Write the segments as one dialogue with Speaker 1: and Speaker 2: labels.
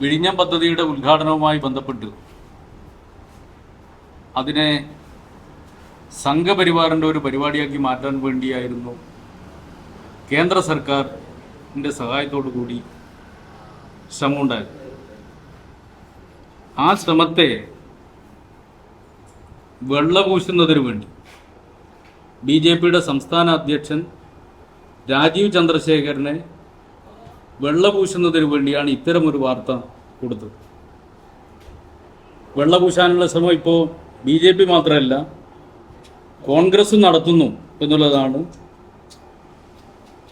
Speaker 1: വിഴിഞ്ഞം പദ്ധതിയുടെ ഉദ്ഘാടനവുമായി ബന്ധപ്പെട്ട് അതിനെ സംഘപരിവാറിന്റെ ഒരു പരിപാടിയാക്കി മാറ്റാൻ വേണ്ടിയായിരുന്നു കേന്ദ്ര സർക്കാരിന്റെ സഹായത്തോടു കൂടി ശ്രമമുണ്ടായത്. ആ ശ്രമത്തെ വെള്ളപൂശുന്നതിനു വേണ്ടി ബി ജെ പിയുടെ സംസ്ഥാന അധ്യക്ഷൻ രാജീവ് ചന്ദ്രശേഖരനെ വെള്ളപൂശുന്നതിന് വേണ്ടിയാണ് ഇത്തരമൊരു വാർത്ത കൊടുത്തത്. വെള്ളപൂശാനുള്ള ശ്രമം ഇപ്പോൾ ബി ജെ പി മാത്രമല്ല കോൺഗ്രസ് നടത്തുന്നു എന്നുള്ളതാണ്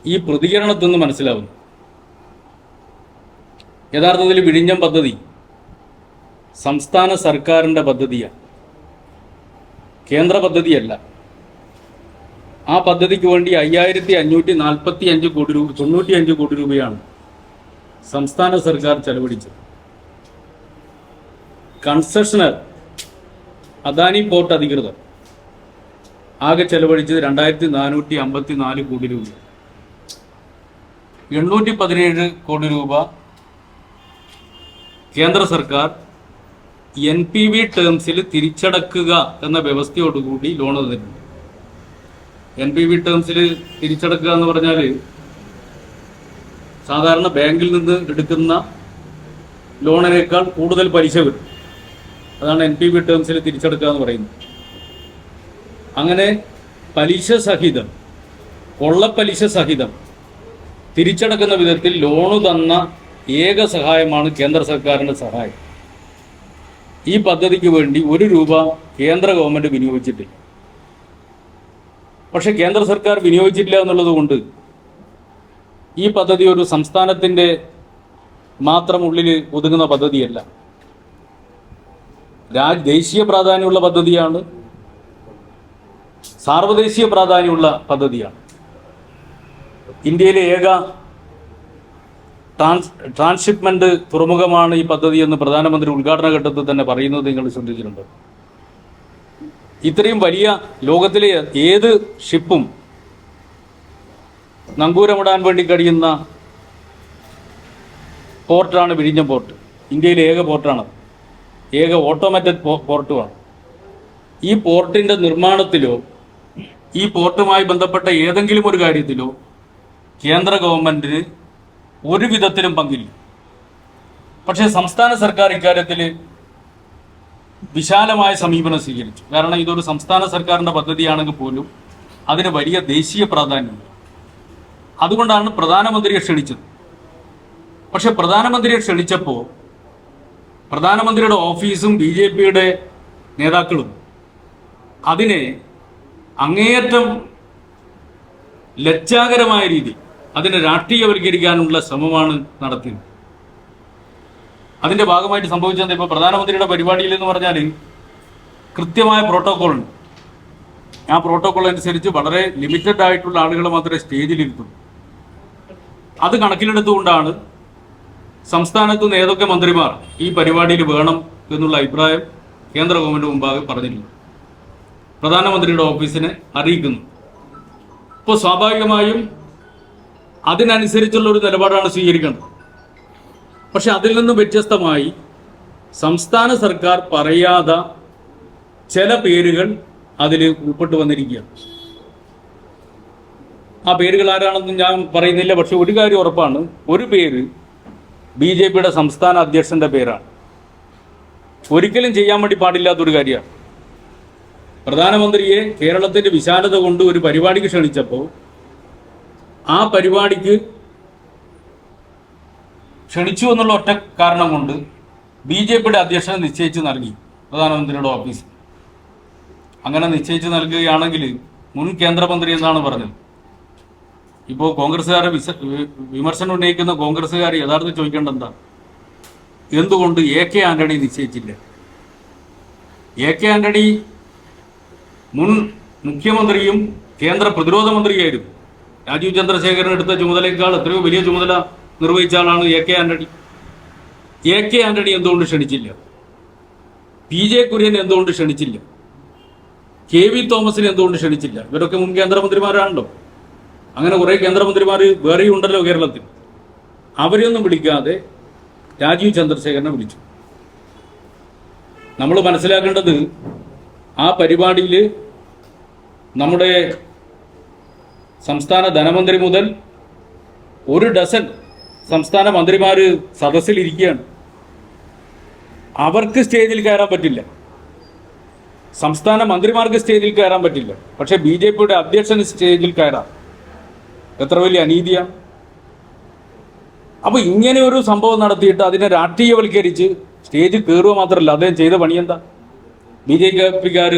Speaker 1: ഈ പ്രതികരണത്തിൽ നിന്ന് മനസ്സിലാവുന്നത്. യഥാർത്ഥത്തിൽ വിഴിഞ്ഞം പദ്ധതി സംസ്ഥാന സർക്കാരിന്റെ പദ്ധതിയാണ്. കേന്ദ്ര പദ്ധതിയല്ല. ആ പദ്ധതിക്ക് വേണ്ടി അയ്യായിരത്തി അഞ്ഞൂറ്റി നാൽപ്പത്തി അഞ്ച് കോടി രൂപ തൊണ്ണൂറ്റി അഞ്ച് കോടി രൂപയാണ് സംസ്ഥാന സർക്കാർ ചെലവഴിച്ചത് കൺസെഷണർ അദാനി പോർട്ട് അധികൃതർ ആകെ ചെലവഴിച്ചത് രണ്ടായിരത്തി നാനൂറ്റി അമ്പത്തി നാല് കോടി രൂപ. എണ്ണൂറ്റി പതിനേഴ് കോടി രൂപ കേന്ദ്ര സർക്കാർ എൻ പി വി ടേംസിൽ തിരിച്ചടക്കുക എന്ന വ്യവസ്ഥയോടുകൂടി ലോൺ തന്നിട്ടുണ്ട്. എൻ പി വി ടേംസിൽ തിരിച്ചടക്കുക എന്ന് പറഞ്ഞാൽ സാധാരണ ബാങ്കിൽ നിന്ന് എടുക്കുന്ന ലോണിനേക്കാൾ കൂടുതൽ പലിശ വരും അതാണ് എൻ പി വി ടേംസിൽ തിരിച്ചെടുക്കുക എന്ന് പറയുന്നത്. അങ്ങനെ പലിശ സഹിതം കൊള്ളപ്പലിശ സഹിതം തിരിച്ചടക്കുന്ന വിധത്തിൽ ലോണ് തന്ന ഏക സഹായമാണ് കേന്ദ്ര സർക്കാരിന്റെ സഹായം. ഈ പദ്ധതിക്ക് വേണ്ടി ഒരു രൂപ കേന്ദ്ര ഗവൺമെന്റ് വിനിയോഗിച്ചിട്ടില്ല. പക്ഷേ കേന്ദ്ര സർക്കാർ വിനിയോഗിച്ചിട്ടില്ല എന്നുള്ളത് കൊണ്ട് ഈ പദ്ധതി ഒരു സംസ്ഥാനത്തിന്റെ മാത്രം ഉള്ളിൽ ഒതുങ്ങുന്ന പദ്ധതിയല്ല. രാജ് ദേശീയ പ്രാധാന്യമുള്ള പദ്ധതിയാണ്. സാർവദേശീയ പ്രാധാന്യമുള്ള പദ്ധതിയാണ്. ഇന്ത്യയിലെ ഏക ട്രാൻസ് ട്രാൻസ്ഷിപ്മെന്റ് തുറമുഖമാണ് ഈ പദ്ധതി എന്ന് പ്രധാനമന്ത്രി ഉദ്ഘാടന ഘട്ടത്തിൽ തന്നെ പറയുന്നത് നിങ്ങൾ ശ്രദ്ധിച്ചിട്ടുണ്ട്. ഇത്രയും വലിയ ലോകത്തിലെ ഏത് ഷിപ്പും നങ്കൂരമിടാൻ വേണ്ടി കഴിയുന്ന പോർട്ടാണ് വിഴിഞ്ഞം പോർട്ട്. ഇന്ത്യയിലെ ഏക പോർട്ടാണത്. ഏക ഓട്ടോമാറ്റഡ് പോർട്ടുമാണ്. ഈ പോർട്ടിന്റെ നിർമ്മാണത്തിലോ ഈ പോർട്ടുമായി ബന്ധപ്പെട്ട ഏതെങ്കിലും ഒരു കാര്യത്തിലോ കേന്ദ്ര ഗവൺമെന്റിന് ഒരു വിധത്തിലും പങ്കില്ല. പക്ഷേ സംസ്ഥാന സർക്കാർ ഇക്കാര്യത്തിൽ വിശാലമായ സമീപനം സ്വീകരിച്ചു. കാരണം ഇതൊരു സംസ്ഥാന സർക്കാരിന്റെ പദ്ധതിയാണെങ്കിൽ പോലും അതിന് വലിയ ദേശീയ പ്രാധാന്യമുണ്ട്. അതുകൊണ്ടാണ് പ്രധാനമന്ത്രിയെ ക്ഷണിച്ചത്. പക്ഷെ പ്രധാനമന്ത്രിയെ ക്ഷണിച്ചപ്പോൾ പ്രധാനമന്ത്രിയുടെ ഓഫീസും ബി ജെ പിയുടെ നേതാക്കളും അതിനെ അങ്ങേയറ്റം ലജ്ജാകരമായ രീതി അതിനെ രാഷ്ട്രീയവൽക്കരിക്കാനുള്ള ശ്രമമാണ് നടത്തിയത്. അതിന്റെ ഭാഗമായിട്ട് സംഭവിച്ചത് ഇപ്പോൾ പ്രധാനമന്ത്രിയുടെ പരിപാടിയിൽ എന്ന് പറഞ്ഞാൽ കൃത്യമായ പ്രോട്ടോകോൾ ഉണ്ട് ആ പ്രോട്ടോകോൾ അനുസരിച്ച് വളരെ ലിമിറ്റഡ് ആയിട്ടുള്ള ആളുകൾ മാത്രമേ സ്റ്റേജിലിരുത്തുള്ളൂ. അത് കണക്കിലെടുത്തുകൊണ്ടാണ് സംസ്ഥാനത്ത് ഏതൊക്കെ മന്ത്രിമാർ ഈ പരിപാടിയിൽ വേണം എന്നുള്ള അഭിപ്രായം കേന്ദ്ര ഗവൺമെന്റ് മുമ്പാകെ പറഞ്ഞിട്ടുണ്ട് പ്രധാനമന്ത്രിയുടെ ഓഫീസിനെ അറിയിക്കുന്നു. ഇപ്പോൾ സ്വാഭാവികമായും അതിനനുസരിച്ചുള്ള ഒരു നിലപാടാണ് സ്വീകരിക്കേണ്ടത്. പക്ഷെ അതിൽ നിന്നും വ്യത്യസ്തമായി സംസ്ഥാന സർക്കാർ പറയാതെ ചില പേരുകൾ അതിൽ ഉൾപ്പെട്ടു വന്നിരിക്കുകയാണ്. ആ പേരുകൾ ആരാണെന്ന് ഞാൻ പറയുന്നില്ല പക്ഷെ ഒരു കാര്യം ഉറപ്പാണ്. ഒരു പേര് ബി ജെ പിയുടെ സംസ്ഥാന അധ്യക്ഷന്റെ പേരാണ്. ഒരിക്കലും ചെയ്യാൻ വേണ്ടി പാടില്ലാത്തൊരു കാര്യമാണ്. പ്രധാനമന്ത്രിയെ കേരളത്തിന്റെ വിശാലത കൊണ്ട് ഒരു പരിപാടിക്ക് ക്ഷണിച്ചപ്പോൾ ആ പരിപാടിക്ക് ക്ഷണിച്ചു എന്നുള്ള ഒറ്റ കാരണം കൊണ്ട് ബി ജെ പിയുടെ അധ്യക്ഷനെ നിശ്ചയിച്ച് നൽകി പ്രധാനമന്ത്രിയുടെ ഓഫീസ്. അങ്ങനെ നിശ്ചയിച്ച് നൽകുകയാണെങ്കിൽ മുൻ കേന്ദ്രമന്ത്രി എന്നാണ് പറഞ്ഞത്. ഇപ്പോൾ കോൺഗ്രസ്സുകാരെ വിമർശനം ഉന്നയിക്കുന്ന കോൺഗ്രസ്സുകാർ യഥാർത്ഥത്തിൽ ചോദിക്കേണ്ട എന്താ? എന്തുകൊണ്ട് എ കെ ആന്റണി നിശ്ചയിച്ചില്ല? എ കെ ആന്റണി മുൻ മുഖ്യമന്ത്രിയും കേന്ദ്ര പ്രതിരോധ മന്ത്രിയായിരുന്നു. രാജീവ് ചന്ദ്രശേഖരൻ എടുത്ത ചുമതലയേക്കാൾ എത്രയോ വലിയ ചുമതല നിർവഹിച്ച ആളാണ് A K Antony. A K Antony എന്തുകൊണ്ട് ക്ഷണിച്ചില്ല? പി ജെ കുര്യൻ എന്തുകൊണ്ട് ക്ഷണിച്ചില്ല? കെ വി തോമസിനെ എന്തുകൊണ്ട് ക്ഷണിച്ചില്ല? ഇവരൊക്കെ മുൻ കേന്ദ്രമന്ത്രിമാരാണല്ലോ. അങ്ങനെ കുറേ കേന്ദ്രമന്ത്രിമാർ വേറെയും ഉണ്ടല്ലോ കേരളത്തിൽ. അവരെയൊന്നും വിളിക്കാതെ രാജീവ് ചന്ദ്രശേഖരനെ വിളിച്ചു. നമ്മൾ മനസ്സിലാക്കേണ്ടത് ആ പരിപാടിയിൽ നമ്മുടെ സംസ്ഥാന ധനമന്ത്രി മുതൽ ഒരു ഡസൻ സംസ്ഥാന മന്ത്രിമാർ സദസ്സിലിരിക്കുകയാണ് അവർക്ക് സ്റ്റേജിൽ കയറാൻ പറ്റില്ല. സംസ്ഥാന മന്ത്രിമാർക്ക് സ്റ്റേജിൽ കയറാൻ പറ്റില്ല. പക്ഷേ ബി ജെ പിയുടെ അധ്യക്ഷന് സ്റ്റേജിൽ കയറാം. എത്ര വലിയ അനീതിയാണ് അപ്പൊ ഇങ്ങനെ ഒരു സംഭവം നടത്തിയിട്ട് അതിനെ രാഷ്ട്രീയവൽക്കരിച്ച് സ്റ്റേജിൽ കയറുക മാത്രമല്ല അദ്ദേഹം ചെയ്ത പണി എന്താ? ബി ജെ പിക്കാർ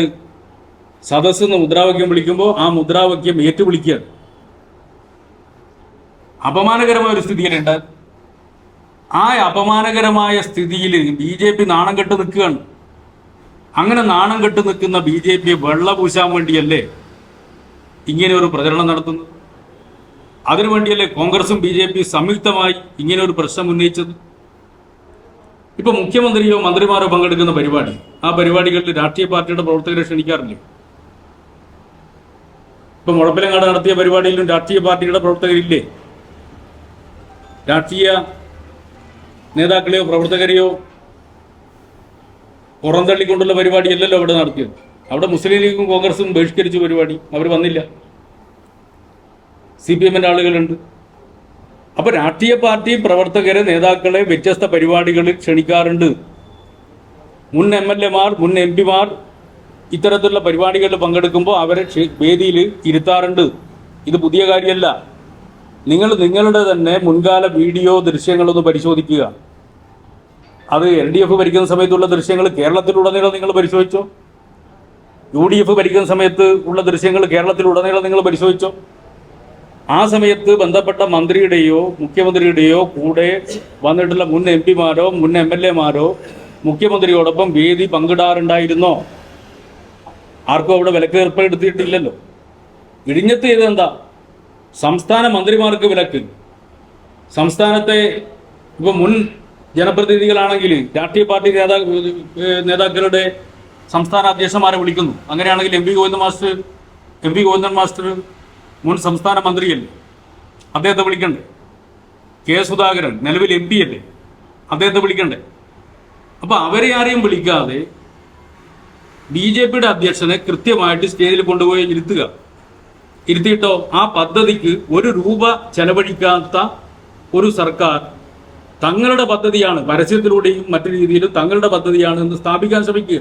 Speaker 1: സദസ്സിൽ നിന്ന് മുദ്രാവാക്യം വിളിക്കുമ്പോൾ ആ മുദ്രാവാക്യം ഏറ്റുവിളിക്കുകയാണ്. അപമാനകരമായ ഒരു സ്ഥിതിയിലുണ്ട് ആ അപമാനകരമായ സ്ഥിതിയിൽ ബി ജെ പി നാണം കെട്ട് നിൽക്കുകയാണ്. അങ്ങനെ നാണം കെട്ട് നിൽക്കുന്ന ബി ജെ പിയെ വെള്ള പൂശാൻ വേണ്ടിയല്ലേ ഇങ്ങനെ ഒരു പ്രചരണം നടത്തുന്നത്? അതിനുവേണ്ടിയല്ലേ കോൺഗ്രസും ബി ജെ പി സംയുക്തമായി ഇങ്ങനെ ഒരു പ്രശ്നം ഉന്നയിച്ചത്? ഇപ്പൊ മുഖ്യമന്ത്രിയോ മന്ത്രിമാരോ പങ്കെടുക്കുന്ന പരിപാടി ആ പരിപാടികളിൽ രാഷ്ട്രീയ പാർട്ടിയുടെ പ്രവർത്തകരെ ക്ഷണിക്കാറില്ലേ? ഇപ്പൊ മുഴപ്പിലങ്ങാട് നടത്തിയ പരിപാടിയിലും രാഷ്ട്രീയ പാർട്ടിയുടെ പ്രവർത്തകരില്ലേ? രാഷ്ട്രീയ നേതാക്കളെയോ പ്രവർത്തകരെയോ പുറന്തള്ളിക്കൊണ്ടുള്ള പരിപാടിയല്ലല്ലോ അവിടെ നടത്തിയത്. അവിടെ മുസ്ലിം ലീഗും കോൺഗ്രസും ബഹിഷ്കരിച്ച പരിപാടി. അവർ വന്നില്ല. സി പി എമ്മിന്റെ ആളുകളുണ്ട്. അപ്പോൾ രാഷ്ട്രീയ പാർട്ടി പ്രവർത്തകരെ നേതാക്കളെ വ്യത്യസ്ത പരിപാടികളിൽ ക്ഷണിക്കാറുണ്ട്. മുൻ എം എൽ എമാർ മുൻ എം പിമാർ ഇത്തരത്തിലുള്ള പരിപാടികളിൽ പങ്കെടുക്കുമ്പോൾ അവരെ വേദിയിൽ ഇരുത്താറുണ്ട്. ഇത് പുതിയ കാര്യമല്ല. നിങ്ങൾ നിങ്ങളുടെ തന്നെ മുൻകാല വീഡിയോ ദൃശ്യങ്ങളൊന്ന് പരിശോധിക്കുക. അത് എൽ ഡി എഫ് ഭരിക്കുന്ന സമയത്തുള്ള ദൃശ്യങ്ങൾ കേരളത്തിലുടനീളം നിങ്ങൾ പരിശോധിച്ചോ? യു ഡി എഫ് ഭരിക്കുന്ന സമയത്ത് ഉള്ള ദൃശ്യങ്ങൾ കേരളത്തിലുടനീളം നിങ്ങൾ പരിശോധിച്ചോ? ആ സമയത്ത് ബന്ധപ്പെട്ട മന്ത്രിയുടെയോ മുഖ്യമന്ത്രിയുടെയോ കൂടെ വന്നിട്ടുള്ള മുൻ എം പിമാരോ മുൻ എം എൽ എമാരോ മുഖ്യമന്ത്രിയോടൊപ്പം വേദി പങ്കിടാറുണ്ടായിരുന്നോ? ആർക്കും അവിടെ വിലക്ക് ഏർപ്പെടുത്തിയിട്ടില്ലല്ലോ. ഇടിഞ്ഞത്ത് ചെയ്തെന്താ സംസ്ഥാന മന്ത്രിമാർക്ക് വിലക്ക്. സംസ്ഥാനത്തെ ഇപ്പൊ മുൻ ജനപ്രതിനിധികളാണെങ്കിൽ രാഷ്ട്രീയ പാർട്ടി നേതാ നേതാക്കളുടെ സംസ്ഥാന അധ്യക്ഷന്മാരെ വിളിക്കുന്നു. അങ്ങനെയാണെങ്കിൽ M P Govindan master M P Govindan master മുൻ സംസ്ഥാന മന്ത്രിയല്ലേ? അദ്ദേഹത്തെ വിളിക്കണ്ടേ? കെ സുധാകരൻ നിലവിൽ എം പി അല്ലേ? അദ്ദേഹത്തെ വിളിക്കണ്ടേ? അപ്പൊ അവരെ ആരെയും വിളിക്കാതെ ബി ജെ പിയുടെ അധ്യക്ഷനെ കൃത്യമായിട്ട് സ്റ്റേജിൽ കൊണ്ടുപോയി ഇരുത്തുക. ഇരുത്തിയിട്ടോ? ആ പദ്ധതിക്ക് ഒരു രൂപ ചെലവഴിക്കാത്ത ഒരു സർക്കാർ തങ്ങളുടെ പദ്ധതിയാണ് പരസ്യത്തിലൂടെയും മറ്റു രീതിയിലും തങ്ങളുടെ പദ്ധതിയാണ് എന്ന് സ്ഥാപിക്കാൻ ശ്രമിക്കുക.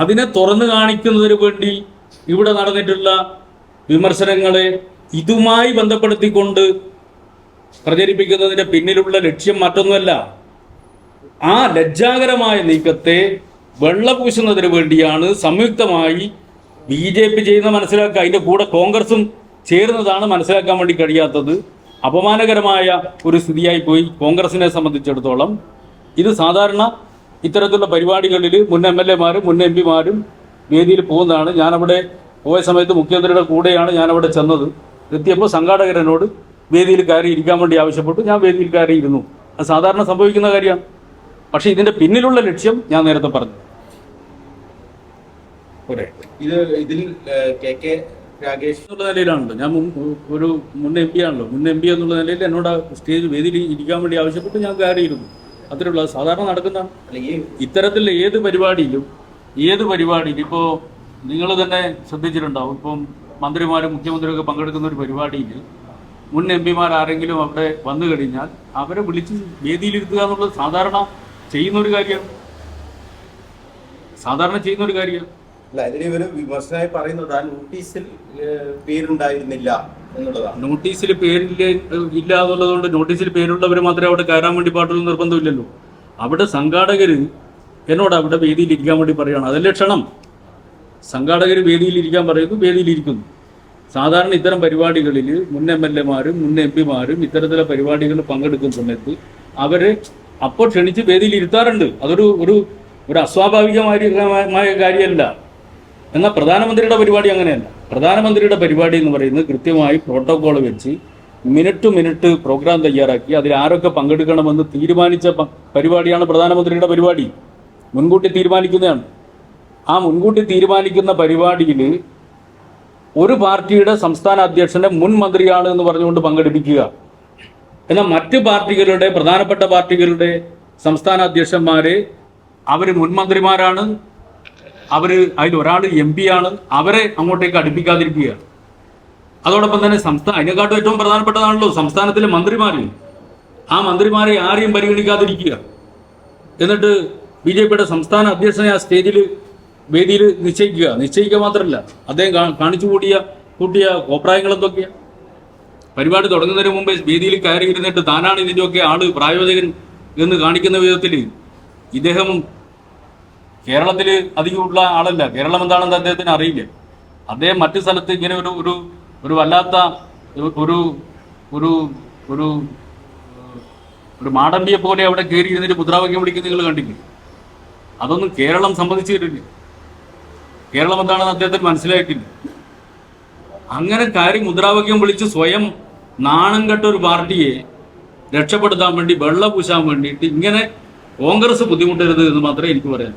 Speaker 1: അതിനെ തുറന്നു കാണിക്കുന്നതിന് വേണ്ടി ഇവിടെ നടന്നിട്ടുള്ള വിമർശനങ്ങളെ ഇതുമായി ബന്ധപ്പെടുത്തിക്കൊണ്ട് പ്രചരിപ്പിക്കുന്നതിന്റെ പിന്നിലുള്ള ലക്ഷ്യം മറ്റൊന്നുമല്ല ആ ലജ്ജാകരമായ നീക്കത്തെ വെള്ളപൂശുന്നതിന് വേണ്ടിയാണ് സംയുക്തമായി ബി ജെ പി ചെയ്യുന്ന മനസ്സിലാക്കുക. അതിന്റെ കൂടെ കോൺഗ്രസും ചേരുന്നതാണ് മനസ്സിലാക്കാൻ വേണ്ടി കഴിയാത്തത്. അപമാനകരമായ ഒരു സ്ഥിതിയായി പോയി കോൺഗ്രസിനെ സംബന്ധിച്ചിടത്തോളം. ഇത് സാധാരണ ഇത്തരത്തിലുള്ള പരിപാടികളിൽ മുൻ എം എൽ എമാരും മുൻ എം പിമാരും വേദിയിൽ പോകുന്നതാണ്. ഞാനവിടെ പോയ സമയത്ത് മുഖ്യമന്ത്രിയുടെ കൂടെയാണ് ഞാൻ അവിടെ ചെന്നത്. എത്തിയപ്പോൾ സംഘാടകരനോട് വേദിയിൽ കയറി ഇരിക്കാൻ വേണ്ടി ആവശ്യപ്പെട്ടു. ഞാൻ വേദിയിൽ കയറി ഇരുന്നു. അത് സാധാരണ സംഭവിക്കുന്ന കാര്യമാണ്. പക്ഷേ ഇതിന്റെ പിന്നിലുള്ള ലക്ഷ്യം ഞാൻ നേരത്തെ പറഞ്ഞു.
Speaker 2: ഇത് ഇതിൽ കെ കെ രാഗേഷ്
Speaker 1: എന്നുള്ള നിലയിലാണല്ലോ. ഞാൻ ഒരു മുൻ എം പി ആണല്ലോ. മുൻ എം പി എന്നുള്ള നിലയിൽ എന്നോട് സ്റ്റേജ് വേദിയിൽ ഇരിക്കാൻ വേണ്ടി ആവശ്യപ്പെട്ട് ഞാൻ കയറിയിരുന്നു അത്രേ ഉള്ളൂ. സാധാരണ
Speaker 2: നടക്കുന്ന
Speaker 1: ഇത്തരത്തിലുള്ള ഏത് പരിപാടിയിലും ഏത് പരിപാടിയിലും ഇപ്പോൾ നിങ്ങൾ തന്നെ ശ്രദ്ധിച്ചിട്ടുണ്ടാവും. ഇപ്പം മന്ത്രിമാരും മുഖ്യമന്ത്രിയൊക്കെ പങ്കെടുക്കുന്ന ഒരു പരിപാടിയിൽ മുൻ എം പിമാർ ആരെങ്കിലും അവിടെ വന്നു കഴിഞ്ഞാൽ അവരെ വിളിച്ച് വേദിയിലിരുത്തുക എന്നുള്ളത് സാധാരണ ചെയ്യുന്ന ഒരു കാര്യമാണ് സാധാരണ ചെയ്യുന്ന ഒരു കാര്യമാണ്
Speaker 2: അല്ല അതിന് ഇവർ വിമർശനമായി പറയുന്നത് ആ നോട്ടീസിൽ പേരുണ്ടായിരുന്നില്ല എന്നുള്ളതാണ്.
Speaker 1: നോട്ടീസിൽ പേരില്ല ഇല്ല എന്നുള്ളതുകൊണ്ട് നോട്ടീസിൽ പേരുള്ളവർ മാത്രമേ അവിടെ കയറാൻ വേണ്ടി പാടുള്ളൂ നിർബന്ധമില്ലല്ലോ. അവിടെ സംഘാടകർ എന്നോട് അവിടെ വേദിയിൽ ഇരിക്കാൻ വേണ്ടി പറയുകയാണ്. അതല്ലേ ക്ഷണം? സംഘാടകർ വേദിയിലിരിക്കാൻ പറയുന്നു വേദിയിലിരിക്കുന്നു. സാധാരണ ഇത്തരം പരിപാടികളിൽ മുൻ എം എൽ എമാരും മുൻ എം പിമാരും ഇത്തരത്തിലെ പരിപാടികളിൽ പങ്കെടുക്കുന്ന സമയത്ത് അവരെ അപ്പോൾ ക്ഷണിച്ച് വേദിയിൽ ഇരുത്താറുണ്ട് അതൊരു ഒരു ഒരു അസ്വാഭാവികമായ കാര്യമല്ല. എന്നാൽ പ്രധാനമന്ത്രിയുടെ പരിപാടി അങ്ങനെയല്ല. പ്രധാനമന്ത്രിയുടെ പരിപാടി എന്ന് പറയുന്നത് കൃത്യമായി പ്രോട്ടോകോൾ വെച്ച് മിനിറ്റ് മിനിറ്റ് പ്രോഗ്രാം തയ്യാറാക്കി അതിൽ ആരൊക്കെ പങ്കെടുക്കണമെന്ന് തീരുമാനിച്ച പരിപാടിയാണ് പ്രധാനമന്ത്രിയുടെ പരിപാടി. മുൻകൂട്ടി തീരുമാനിക്കുന്നതാണ്. ആ മുൻകൂട്ടി തീരുമാനിക്കുന്ന പരിപാടിയിൽ ഒരു പാർട്ടിയുടെ സംസ്ഥാന അധ്യക്ഷനെ മുൻ മന്ത്രിയാണ് എന്ന് പറഞ്ഞുകൊണ്ട് പങ്കെടുപ്പിക്കുക. എന്നാൽ മറ്റ് പാർട്ടികളുടെ പ്രധാനപ്പെട്ട പാർട്ടികളുടെ സംസ്ഥാന അധ്യക്ഷന്മാര് അവർ മുൻമന്ത്രിമാരാണ് അവർ അതിൽ ഒരാൾ എം പി ആണ് അവരെ അങ്ങോട്ടേക്ക് അടുപ്പിക്കാതിരിക്കുക. അതോടൊപ്പം തന്നെ സംസ്ഥാന അതിനെക്കാട്ടും ഏറ്റവും പ്രധാനപ്പെട്ടതാണല്ലോ സംസ്ഥാനത്തിലെ മന്ത്രിമാര്. ആ മന്ത്രിമാരെ ആരെയും പരിഗണിക്കാതിരിക്കുക. എന്നിട്ട് ബി ജെ പിയുടെ സംസ്ഥാന അധ്യക്ഷനെ ആ സ്റ്റേജിൽ വേദിയിൽ നിശ്ചയിക്കുക. നിശ്ചയിക്കുക മാത്രമല്ല അദ്ദേഹം കാണിച്ചു കൂടിയ കൂട്ടിയ അഭിപ്രായങ്ങൾ എന്തൊക്കെയാ? പരിപാടി തുടങ്ങുന്നതിന് മുമ്പേ വേദിയിൽ കയറി ഇരുന്നിട്ട് താനാണ് ഇതിന്റെയൊക്കെ ആൾ പ്രായോജകൻ എന്ന് കാണിക്കുന്ന വിധത്തിൽ ഇദ്ദേഹം കേരളത്തിൽ അധികമുള്ള ആളല്ല. കേരളം എന്താണെന്ന് അദ്ദേഹത്തിന് അറിയില്ല. അദ്ദേഹം മറ്റു സ്ഥലത്ത് ഇങ്ങനെ ഒരു ഒരു ഒരു വല്ലാത്ത ഒരു ഒരു ഒരു ഒരു മാടമ്പിയെ പോലെ അവിടെ കയറി ഇരുന്നിട്ട് മുദ്രാവാക്യം വിളിക്കുന്ന നിങ്ങൾ കണ്ടില്ലേ? അതൊന്നും കേരളം സമ്മതിച്ചിട്ടില്ല. കേരളം എന്താണെന്ന് അദ്ദേഹത്തിന് മനസ്സിലായിട്ടില്ല. അങ്ങനെ കാര്യം മുദ്രാവാക്യം വിളിച്ച് സ്വയം നാണം കെട്ട ഒരു പാർട്ടിയെ രക്ഷപ്പെടുത്താൻ വേണ്ടി വെള്ള പൂശാൻ വേണ്ടിയിട്ട് ഇങ്ങനെ കോൺഗ്രസ് ബുദ്ധിമുട്ടരുത് എന്ന് മാത്രമേ എനിക്ക് പറയാൻ